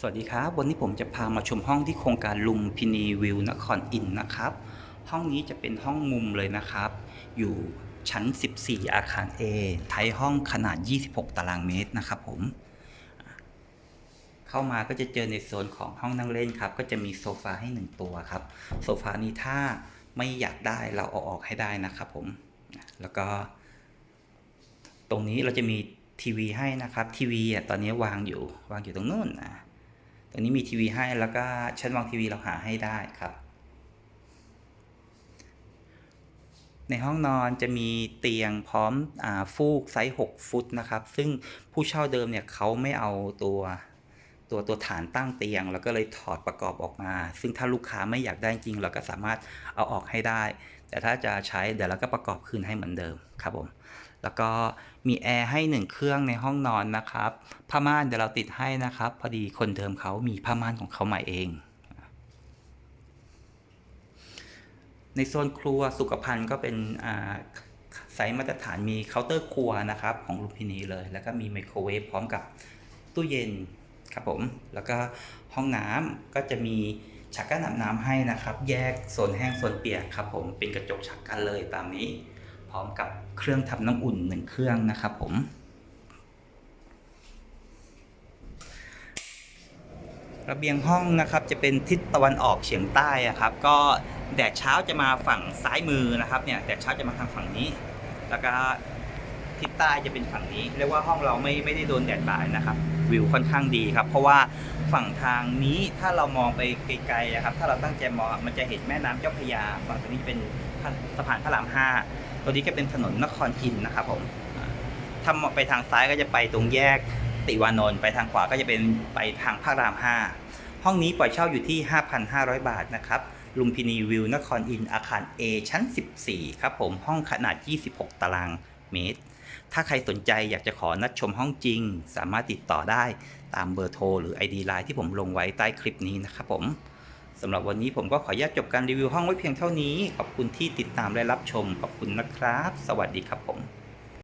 สวัสดีครับ วันนี้ผมจะพามาชมห้องที่โครงการลุมพินีวิวนครอินทร์นะครับ ห้องนี้จะเป็นห้องมุมเลยนะครับ อยู่ชั้น 14 อาคาร A ไทยห้องขนาด 26 ตารางเมตรนะครับผม เข้ามาก็จะเจอในโซนของห้องนั่งเล่นครับ ก็จะมีโซฟาให้หนึ่งตัวครับ โซฟานี้ถ้าไม่อยากได้เราเอาออกให้ได้นะครับผม แล้วก็ ตรงนี้เราจะมีทีวีให้นะครับ ทีวีอะตอนนี้วางอยู่วางอยู่ตรงนู้นนะ ตรงนี้มีทีวีให้แล้วก็ชั้นวางทีวีเราหาให้ได้ครับ ในห้องนอนจะมีเตียงพร้อมอฟูกไซส์ 6 ฟุตนะครับ ซึ่งผู้เช่าเดิมเนี่ยเขาไม่เอาตัวตัวตัวฐานตั้งเตียง แล้วก็เลยถอดประกอบออกมา ซึ่งถ้าลูกค้าไม่อยากได้จริงเราก็สามารถเอาออกให้ได้ แต่ถ้าจะใช้เดี๋ยวเราก็ประกอบคืนให้เหมือนเดิมครับผม แล้วก็มีแอร์ให้หนึ่งเครื่องในห้องนอนนะครับผ้าม่านเดี๋ยวเราติดให้นะครับ พอดีคนเดิมเขามีผ้าม่านของเขาใหมาเอง ในโซนครัวสุขภัณฑ์ก็เป็นไซส์มาตรฐานมีเคาน์เตอร์ครัวนะครับของลุมพินีเลย แล้วก็มีไมโครเวฟพร้อมกับตู้เย็นครับผม แล้วก็ห้องน้ำก็จะมี ชักกั้นอาบน้ำให้นะครับ แยกโซนแห้งโซนเปียกครับผมเป็นกระจกชักกันเลยตามนี้ พร้อมกับเครื่องทำน้ำอุ่นหนึ่งเครื่องนะครับผมระเบียงห้องนะครับจะเป็นทิศตะวันออกเฉียงใต้ครับ ก็แดดเช้าจะมาฝั่งซ้ายมือนะครับเนี่ยแดดเช้าจะมาทางฝั่งนี้ แล้วก็ทิศใต้จะเป็นฝั่งนี้ เรียกว่าห้องเราไม่ไม่ได้โดนแดดบ่ายนะครับ วิวค่อนข้างดีครับ เพราะว่า ฝั่งทางนี้ถ้าเรามองไปไกลๆอะครับ ถ้าเราตั้งใจมองมันจะเห็นแม่น้ำเจ้าพระยาฝั่งตรงนี้เป็นสะพานพระรามห้าตัวนี้ก็เป็นถนนนครอินนะครับผมถ้าไปทางซ้ายก็จะไปตรงแยกติวานนท์ไปทางขวาก็จะเป็นไปทางพระรามห้าห้องนี้ปล่อยเช่าอยู่ที่ 5,500 บาทนะครับลุมพินีวิวนครอินอาคาร A ชั้น 14 ครับผมห้องขนาด 26 ตารางเมตร ถ้าใครสนใจอยากจะขอนัดชมห้องจริง สามารถติดต่อได้ ตามเบอร์โทรหรือ ID ไลน์ที่ผมลงไว้ใต้คลิปนี้นะครับผมสำหรับวันนี้ผมก็ขออนุญาตจบการรีวิวห้องไว้เพียงเท่านี้ ขอบคุณที่ติดตามและรับชม ขอบคุณนะครับ สวัสดีครับผม